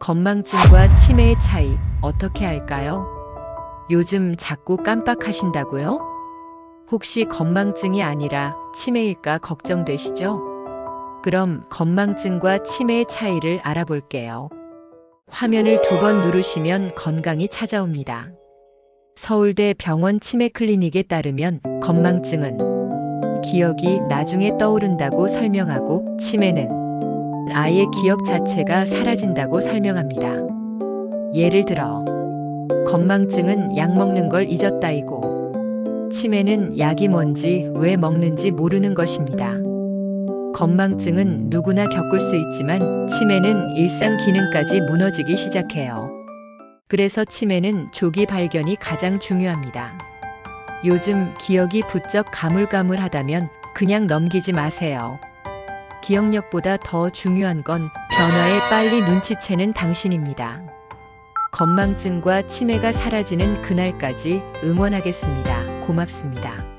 건망증과 치매의 차이 어떻게 할까요? 요즘 자꾸 깜빡하신다고요? 혹시 건망증이 아니라 치매일까 걱정되시죠? 그럼 건망증과 치매의 차이를 알아볼게요. 화면을 두 번 누르시면 건강이 찾아옵니다. 서울대 병원 치매 클리닉에 따르면 건망증은 기억이 나중에 떠오른다고 설명하고 치매는 아이의 기억 자체가 사라진다고 설명합니다. 예를 들어, 건망증은 약 먹는 걸 잊었다이고, 치매는 약이 뭔지 왜 먹는지 모르는 것입니다. 건망증은 누구나 겪을 수 있지만 치매는 일상 기능까지 무너지기 시작해요. 그래서 치매는 조기 발견이 가장 중요합니다. 요즘 기억이 부쩍 가물가물하다면 그냥 넘기지 마세요. 기억력보다 더 중요한 건 변화에 빨리 눈치채는 당신입니다. 건망증과 치매가 사라지는 그날까지 응원하겠습니다. 고맙습니다.